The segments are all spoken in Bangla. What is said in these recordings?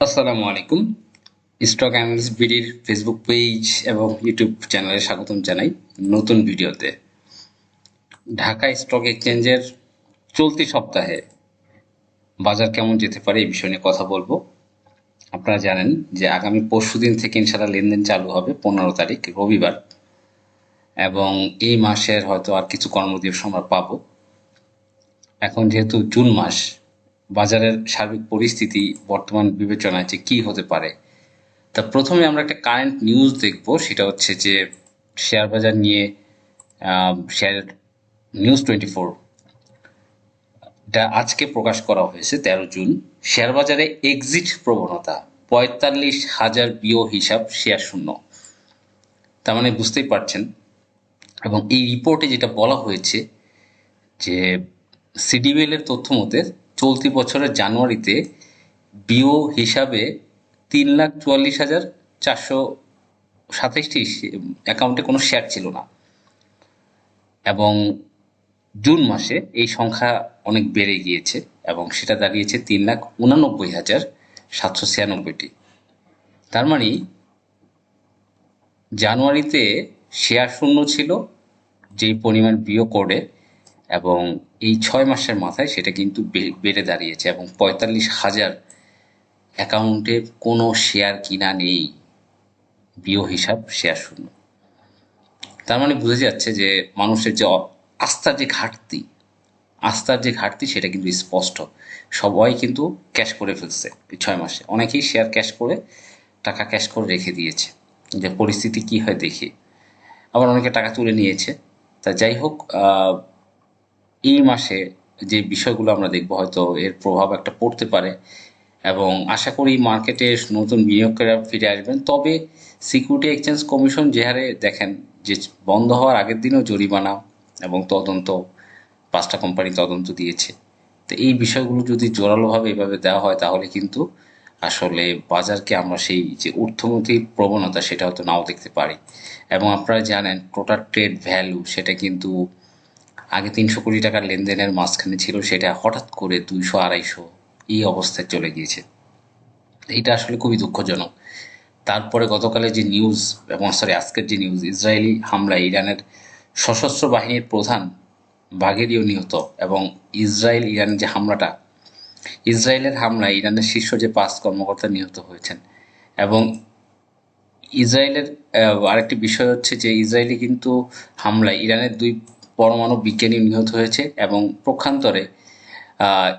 আসসালামু আলাইকুম। স্টক অ্যানালিস্ট বিডির ফেসবুক পেজ এবং ইউটিউব চ্যানেলে স্বাগতম জানাই নতুন ভিডিওতে। ঢাকা স্টক এক্সচেঞ্জের চলতি সপ্তাহে বাজার কেমন যেতে পারে এই বিষয় নিয়ে কথা বলব। আপনারা জানেন যে আগামী পরশু দিন থেকে ইনশাল্লাহ লেনদেন চালু হবে পনেরো তারিখ, রবিবার। এবং এই মাসের হয়তো আর কিছু কর্মদিবস আমরা পাবো। এখন যেহেতু জুন মাস বাজারের সার্বিক পরিস্থিতি বর্তমান বিবেচনায় যে কি হতে পারে। তা প্রথমে আমরা একটা কারেন্ট নিউজ দেখব, সেটা হচ্ছে যে শেয়ার বাজার নিয়ে শেয়ার নিউজ টোয়েন্টি ফোর এটা আজকে প্রকাশ করা হয়েছে তেরো জুন। শেয়ার বাজারে এক্সিট প্রবণতা, পঁয়তাল্লিশ হাজার বিও হিসাব শেয়ার শূন্য। তার মানে বুঝতেই পারছেন। এবং এই রিপোর্টে যেটা বলা হয়েছে যে সিডিবিএল এর তথ্য মতে চলতি বছরের জানুয়ারিতে বিও হিসাবে তিন লাখ চুয়াল্লিশ হাজার চারশো সাতাইশটি অ্যাকাউন্টে কোনো শেয়ার ছিল না। এবং জুন মাসে এই সংখ্যা অনেক বেড়ে গিয়েছে এবং সেটা দাঁড়িয়েছে তিন লাখ উনানব্বই হাজার সাতশো ছিয়ানব্বইটি। তার মানে জানুয়ারিতে শেয়ার শূন্য ছিল, যেই পরিমাণ বিও করে এবং এই ছয় মাসের মাথায় সেটা কিন্তু বেড়ে দাঁড়িয়েছে এবং পঁয়তাল্লিশ হাজার অ্যাকাউন্টে কোনো শেয়ার কিনা নেই। বিও হিসাব শেয়ার শূন্য। তার মানে বুঝে যাচ্ছে যে মানুষের যে আস্থার যে ঘাটতি, আস্থার যে ঘাটতি সেটা কিন্তু স্পষ্ট। সবাই কিন্তু ক্যাশ করে ফেলছে এই ছয় মাসে। অনেকেই শেয়ার ক্যাশ করে, টাকা ক্যাশ করে রেখে দিয়েছে। যে পরিস্থিতি কি হয় দেখি। আবার অনেকে টাকা তুলে নিয়েছে। তা যাই হোক এই মাসে যে বিষয়গুলো আমরা দেখব, হয়তো এর প্রভাব একটা পড়তে পারে। এবং আশা করি মার্কেটে নতুন বিনিয়োগকারীরা ফিরে আসবেন। তবে সিকিউরিটি এক্সচেঞ্জ কমিশন যে হারে দেখেন যে বন্ধ হওয়ার আগের দিনও জরিমানা এবং তদন্ত, পাঁচটা কোম্পানি তদন্ত দিয়েছে। তো এই বিষয়গুলো যদি জোরালোভাবে এভাবে দেওয়া হয়, তাহলে কিন্তু আসলে বাজারকে আমরা সেই যে ঊর্ধ্বমুখী প্রবণতা, সেটা হয়তো নাও দেখতে পারি। এবং আপনারা জানেন, টোটাল ট্রেড ভ্যালু, সেটা কিন্তু আগে তিনশো কোটি টাকার লেনদেনের মাঝখানে ছিল, সেটা হঠাৎ করে দুইশো, আড়াইশো, এই অবস্থায় চলে গিয়েছে। এটা আসলে খুবই দুঃখজনক। তারপরে গতকালের যে নিউজ এবং সরি আজকের যে নিউজ ইসরায়েলি হামলা ইরানের সশস্ত্র বাহিনীর প্রধান বাঘেরিও নিহত, এবং ইসরায়েল, ইরানের যে হামলাটা, ইসরায়েলের হামলায় ইরানের শীর্ষ যে পাঁচ কর্মকর্তা নিহত হয়েছেন। এবং ইসরায়েলের আরেকটি বিষয় হচ্ছে যে ইসরায়েলি কিন্তু হামলায় ইরানের দুই পরমাণু বিজ্ঞানী নিহত হয়েছে এবং পক্ষান্তরে আহ,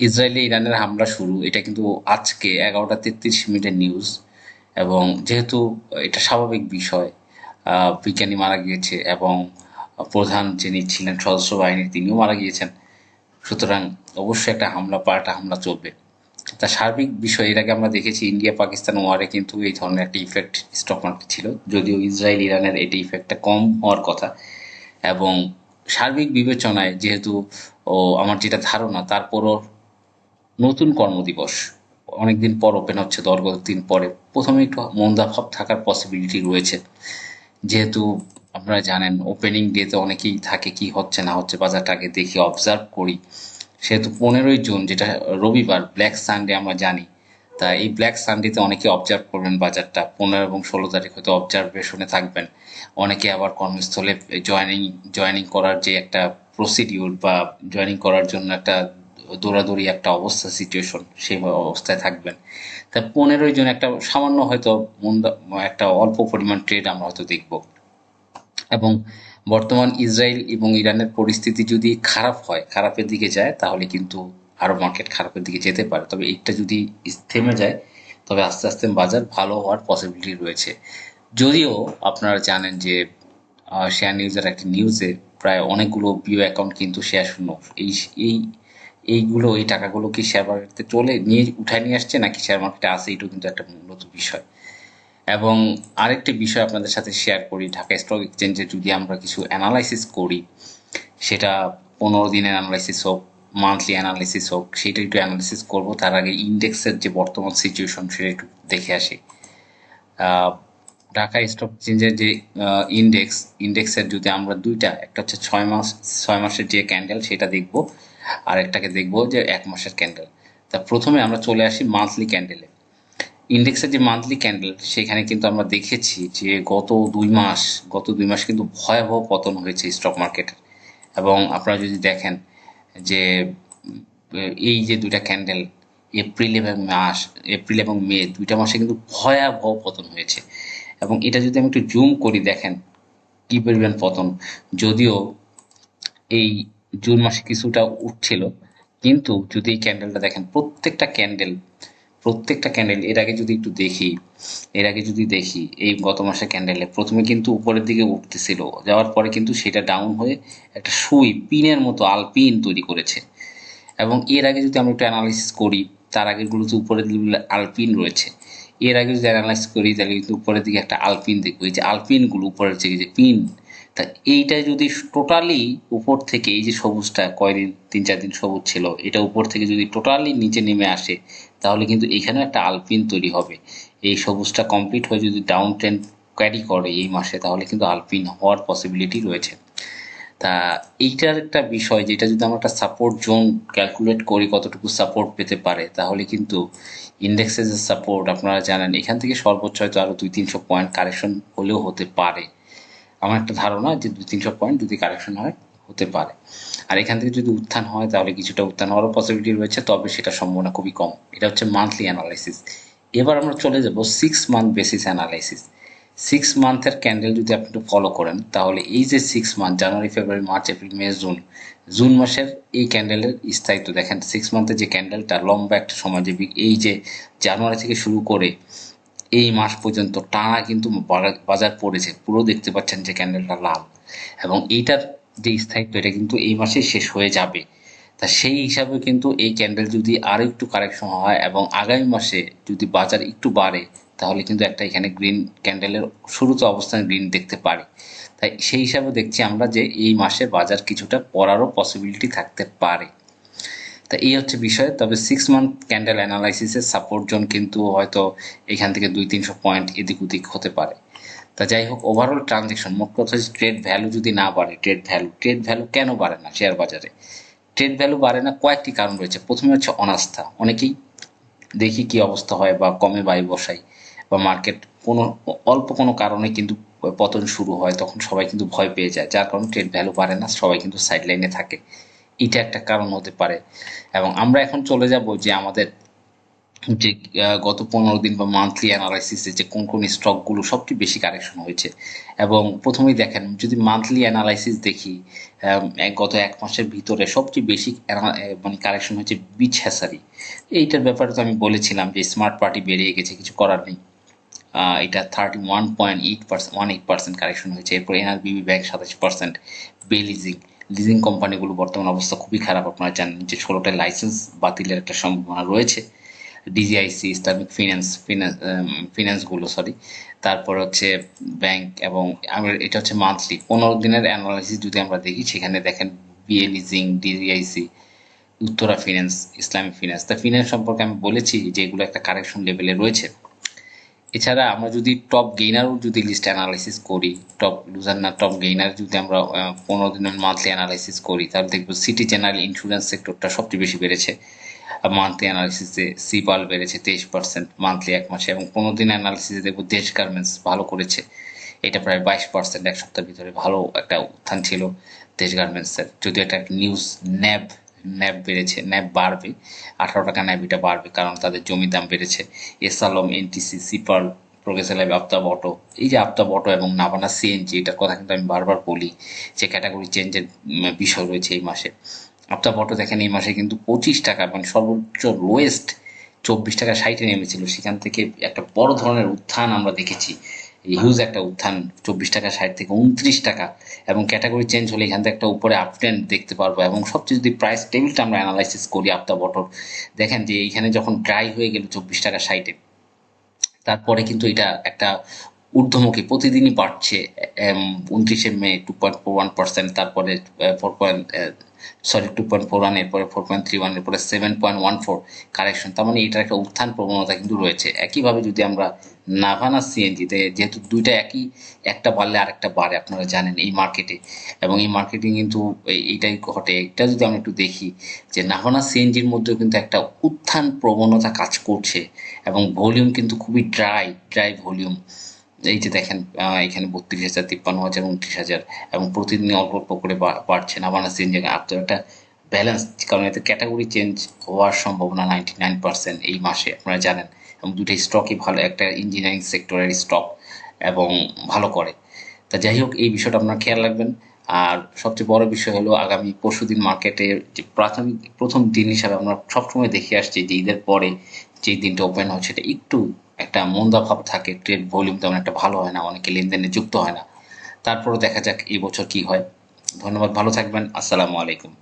ইসরায়েলে ইরানের হামলা শুরু। এটা কিন্তু আজকে এগারোটা তেত্রিশ মিনিটের নিউজ এবং যেহেতু এটা স্বাভাবিক বিষয় বিজ্ঞানী মারা গিয়েছে এবং প্রধান যিনি ছিলেন সদস্য বাহিনীর তিনিও মারা গিয়েছেন। সুতরাং অবশ্যই একটা হামলা পাল্টা হামলা চলবে। তা সার্বিক বিষয় এর আগে আমরা দেখেছি ইন্ডিয়া পাকিস্তান ওয়ারে কিন্তু এই ধরনের একটা ইফেক্ট স্টক মার্কেট ছিল। যদিও ইসরায়েল ইরানের এটি ইফেক্টটা কম হওয়ার কথা। এবং সার্বিক বিবেচনায় যেহেতু, ও আমার যেটা ধারণা, তারপরও নতুন কর্মদিবস অনেকদিন পর ওপেন হচ্ছে দশ দিন পরে। প্রথমে একটু মন্দাভাব থাকার পসিবিলিটি রয়েছে। যেহেতু আপনারা জানেন ওপেনিং ডেতে অনেকেই থাকে কি হচ্ছে না হচ্ছে বাজারটাকে দেখি অবজার্ভ করি। সেহেতু পনেরোই জুন, যেটা রবিবার ব্ল্যাক সানডে আমরা জানি তা এই ব্ল্যাক সানডেতে অনেকে অবজার্ভ করবেন বাজারটা। পনেরো এবং ষোলো তারিখ হয়তো অবজারভেশনে থাকবেন। অনেকে আবার কর্মস্থলে জয়েনিং জয়েনিং করার যে একটা প্রসিডিউর বা জয়েনিং করার জন্য একটা দৌড়াদৌড়ি একটা অবস্থা সিচুয়েশন সেই অবস্থায় থাকবেন। তা পনেরোই জুন একটা সামান্য হয়তো একটা অল্প পরিমাণ ট্রেড আমরা হয়তো দেখব। এবং বর্তমান ইসরায়েল এবং ইরানের পরিস্থিতি যদি খারাপ হয়, খারাপের দিকে যায়, তাহলে কিন্তু আরও মার্কেট খারাপের দিকে যেতে পারে। তবে এটা যদি থেমে যায়, তবে আস্তে আস্তে বাজার ভালো হওয়ার পসিবিলিটি রয়েছে। যদিও আপনারা জানেন যে শেয়ার নিউজের একটি নিউজে প্রায় অনেকগুলো বিও অ্যাকাউন্ট কিন্তু শেয়ার শূন্য। এই এই, এইগুলো, এই টাকাগুলো কি শেয়ার মার্কেটে চলে নিয়ে, উঠায় নিয়ে আসছে নাকি শেয়ার মার্কেটে আসে, এটাও কিন্তু একটা মূলত বিষয়। এবং আরেকটি বিষয় আপনাদের সাথে শেয়ার করি, ঢাকা স্টক এক্সচেঞ্জে যদি আমরা কিছু অ্যানালাইসিস করি, সেটা পনেরো দিনের অ্যানালাইসিস হোক মান্থলি অ্যানালিসিস হোক, সেটা একটু অ্যানালিসিস করব। তার আগে ইন্ডেক্সের যে বর্তমান সিচুয়েশন সেটা একটু দেখে আসি। ঢাকা স্টক এক্সচেঞ্জের যে ইন্ডেক্স ইন্ডেক্সের যদি আমরা দুইটা, একটা হচ্ছে ছয় মাস, ছয় মাসের যে ক্যান্ডেল সেটা দেখব। আর একটাকে দেখব যে এক মাসের ক্যান্ডেল তা প্রথমে আমরা চলে আসি মান্থলি ক্যান্ডেলে ইন্ডেক্সের যে মান্থলি ক্যান্ডেল সেখানে কিন্তু আমরা দেখেছি যে গত দুই মাস, গত দুই মাস কিন্তু ভয়াবহ পতন হয়েছে স্টক মার্কেটের এবং আপনারা যদি দেখেন যে এই যে দুইটা ক্যান্ডেল এপ্রিল এবং মাস এপ্রিল এবং মে দুইটা মাসে কিন্তু ভয়াবহ পতন হয়েছে। এবং এটা যদি আমি একটু জুম করি দেখেন, কি পরিমাণ পতন। যদিও এই জুন মাসে কিছুটা উঠছিল, কিন্তু যদি এই ক্যান্ডেলটা দেখেন, প্রত্যেকটা ক্যান্ডেল প্রত্যেকটা ক্যান্ডেল এর আগে যদি একটু দেখি, এর আগে যদি দেখি, এই গত মাসের ক্যান্ডেলে প্রথমে কিন্তু উপরের দিকে উঠতেছিল, যাওয়ার পরে কিন্তু সেটা ডাউন হয়ে একটা সুই পিনের মতো আলপিন তৈরি করেছে। এবং এর আগে যদি আমরা একটু অ্যানালাইসিস করি, তার আগেরগুলোতে উপরের দিকে আলপিন রয়েছে। এর আগে যদি অ্যানালাইজ করি, তাহলে কিন্তু উপরের দিকে একটা আলপিন দেখব। এই যে আলপিনগুলো, উপরের দিকে যে পিন তা এইটা যদি টোটালি উপর থেকে এই যে সবুজটা কয়দিন তিন চার দিন সবুজ ছিল, এটা উপর থেকে যদি টোটালি নিচে নেমে আসে, তাহলে কিন্তু এখানে একটা আলপিন তৈরি হবে। এই সবুজটা কমপ্লিট হয়ে যদি ডাউন ট্রেন্ড ক্যারি করে এই মাসে, তাহলে কিন্তু আলপিন হওয়ার পসিবিলিটি রয়েছে। তা এইটার একটা বিষয়, যেটা যদি আমরা একটা সাপোর্ট জোন ক্যালকুলেট করি, কতটুকু সাপোর্ট পেতে পারে, তাহলে কিন্তু ইন্ডেক্সের সাপোর্ট আপনারা জানেন, এখান থেকে সর্বোচ্চ হয়তো আরও দুই তিনশো পয়েন্ট কারেকশন হলেও হতে পারে। আমার একটা ধারণা যে দুই তিনশো পয়েন্ট যদি কারেকশন হয়, হতে পারে। আর এখান থেকে যদি উত্থান হয়, তাহলে কিছুটা উত্থান হওয়ারও পসিবিলিটি রয়েছে, তবে সেটা সম্ভাবনা খুবই কম। এটা হচ্ছে মান্থলি অ্যানালাইসিস এবার আমরা চলে যাব six month basis analysis six মান্থের candle যদি আপনি একটু ফলো করেন, তাহলে এই যে six month January February March April May June June মাসের এই ক্যান্ডেলের স্থায়িত্ব দেখেন। সিক্স মান্থের যে ক্যান্ডেলটা লম্বা একটা সময় যে এই যে জানুয়ারি থেকে শুরু করে এই মাস পর্যন্ত টানা কিন্তু বাজার পড়েছে। পুরো দেখতে পাচ্ছেন যে ক্যান্ডেলটা লাল। এবং এইটার যে স্থায়িত্ব, এটা কিন্তু এই মাসে শেষ হয়ে যাবে। তা সেই হিসাবে কিন্তু এই ক্যান্ডেল যদি আরও একটু কারেকশন হয় এবং আগামী মাসে যদি বাজার একটু বাড়ে, তাহলে কিন্তু একটা এখানে গ্রিন ক্যান্ডেলের শুরুতে অবস্থান গ্রিন দেখতে পারি। তাই সেই হিসাবে দেখছি আমরা যে এই মাসে বাজার কিছুটা পড়ারও পসিবিলিটি থাকতে পারে। তা এই হচ্ছে বিষয়। তবে সিক্স মান্থ ক্যান্ডেল অ্যানালাইসিসের সাপোর্ট জোন কিন্তু হয়তো এখান থেকে দুই, তিনশো পয়েন্ট এদিক ওদিক হতে পারে। তা যাই হোক ওভারঅল ট্রানজেকশন মোট কথা হচ্ছে ট্রেড ভ্যালু যদি না বাড়ে ট্রেড ভ্যালু ট্রেড ভ্যালু কেন বাড়ে না শেয়ার বাজারে? ট্রেড ভ্যালু বাড়ে না, কয়েকটি কারণ রয়েছে। প্রথমে হচ্ছে অনাস্থা। অনেকেই দেখি কি অবস্থা হয় বা কমে বাই বসাই বা মার্কেট কোনো, অল্প কোনো কারণে কিন্তু পতন শুরু হয়, তখন সবাই কিন্তু ভয় পেয়ে যায়। যার কারণে ট্রেড ভ্যালু বাড়ে না, সবাই কিন্তু সাইড লাইনে থাকে। এটা একটা কারণ হতে পারে। এবং আমরা এখন চলে যাব যে আমাদের যে গত পনেরো দিন বা মান্থলি অ্যানালাইসিসে যে কোন কোন স্টকগুলো সবচেয়ে বেশি কারেকশন হয়েছে। এবং প্রথমেই দেখেন, যদি মান্থলি অ্যানালাইসিস দেখি গত এক মাসের ভিতরে সবচেয়ে বেশি মানে কারেকশন হয়েছে বিচ হ্যাসারি এইটার ব্যাপারে তো আমি বলেছিলাম যে স্মার্ট পার্টি বেরিয়ে গেছে, কিছু করার নেই। এটা thirty one point eight percent one eight percent correction হয়েছে। এরপর এনআরবিবি ব্যাংক সাতাশ পার্সেন্ট বে লিজিং কোম্পানিগুলো বর্তমান অবস্থা খুবই খারাপ। আপনারা জানেন যে ষোলোটা লাইসেন্স বাতিলের একটা সম্ভাবনা রয়েছে। ডিজিআইসি ইসলামিক ফিনান্স ফিনান্সগুলো সরি তারপর হচ্ছে ব্যাংক এবং আমরা, এটা হচ্ছে মান্থলি পনেরো দিনের অ্যানালাইসিস যদি আমরা দেখি, সেখানে দেখেন BA leasing DGIC Uttara finance Islamic finance তা ফিনান্স সম্পর্কে আমি বলেছি যে এগুলো একটা কারেকশন লেভেলে রয়েছে। এছাড়া আমরা যদি টপ গেইনারও যদি লিস্ট অ্যানালাইসিস করি টপ লুজার না টপ গেইনার যদি আমরা পনেরো দিনের মান্থলি অ্যানালাইসিস করি, তাহলে দেখব সিটি জেনারেল ইন্স্যুরেন্স সেক্টরটা সবচেয়ে বেশি বেড়েছে। মান্থলি অ্যানালাইসিসে সিপাল বেড়েছে তেইশ পার্সেন্ট মান্থলি এক মাসে এবং পনেরো দিন অ্যানালাইসিসে দেখব দেশ গার্মেন্টস ভালো করেছে। এটা প্রায় বাইশ পার্সেন্ট এক সপ্তাহের ভিতরে ভালো একটা উত্থান ছিল দেশ গার্মেন্টসের এটা একটা নিউজ ন্যাব ন্যাব বেড়েছে, ন্যাব বাড়বে, আঠারো টাকা ন্যাব এটা বাড়বে কারণ তাদের জমির দাম বেড়েছে। এসালম এনটিসি সিপার প্রোগ্রেসিভ লাইভ আফতাব অটো। এই যে আফতাব অটো এবং নাভানা সিএনজি, এটার কথা কিন্তু আমি বারবার বলি যে ক্যাটাগরি চেঞ্জের বিষয় রয়েছে এই মাসে। আফতাব অটো দেখেন, এই মাসে কিন্তু পঁচিশ টাকা মানে সর্বোচ্চ লোয়েস্ট চব্বিশ টাকা ষাটে নেমেছিল। সেখান থেকে একটা বড় ধরনের উত্থান আমরা দেখেছি। হিউজ একটা উত্থান চব্বিশ টাকা, ষাট থেকে উনত্রিশ টাকা, এবং ক্যাটাগরি চেঞ্জ হলে এখান থেকে একটা উপরে আপট্রেন্ড দেখতে পারব, এবং সবচেয়ে যদি প্রাইস টেবিলটা আমরা অ্যানালাইসিস করি আফতাব বটর দেখেন যে এইখানে যখন ড্রাই হয়ে গেল চব্বিশ টাকা, ষাটে তারপরে কিন্তু এটা একটা ঊর্ধ্বমুখী, প্রতিদিনই বাড়ছে উনত্রিশে May two point one percent তারপরে four point sorry two point four one এরপরে ফোর পয়েন্ট থ্রি ওয়ান এরপরে seven point one four correction তার মানে এটার একটা উত্থান প্রবণতা কিন্তু রয়েছে। একইভাবে যদি আমরা নাভানা সিএনজিতে যেহেতু দুইটা একই, একটা বাড়লে আরেকটা বাড়ে, আপনারা জানেন এই মার্কেটে এবং এই মার্কেটিং কিন্তু এই- এইটাই ঘটে। এটা যদি আমরা একটু দেখি যে নাভানা সিএনজির মধ্যেও কিন্তু একটা উত্থান প্রবণতা কাজ করছে এবং ভলিউম কিন্তু খুবই ড্রাই ড্রাই ভলিউম এই যে দেখেন এখানে বত্রিশ হাজার, তিপ্পান্ন হাজার, উনত্রিশ হাজার এবং প্রতিদিন অল্প অল্প করে বাড়ছে নাভানা সিএনজি আপনার একটা ব্যালেন্স কারণ এতে ক্যাটাগরি চেঞ্জ হওয়ার সম্ভাবনা নাইনটি নাইন পার্সেন্ট এই মাসে, আপনারা জানেন। এবং দুটো স্টকই ভালো, একটা ইঞ্জিনিয়ারিং সেক্টরের স্টক এবং ভালো করে। তা যাই হোক, এই বিষয়টা আপনারা খেয়াল রাখবেন। আর সবচেয়ে বড় বিষয় হলো, আগামী পরশুদিন মার্কেটে যে প্রাথমিক প্রথম দিন হিসাবে আমরা সবসময় দেখে আসছি যে ঈদের পরে যে দিনটা ওপেন হয় সেটা একটু একটা মন্দাভাব থাকে ট্রেড ভলিউম তেমন একটা ভালো হয় না, অনেকে লেনদেনে যুক্ত হয় না। তারপরে দেখা যাক এই বছর কি হয়। ধন্যবাদ, ভালো থাকবেন, আসসালামু আলাইকুম।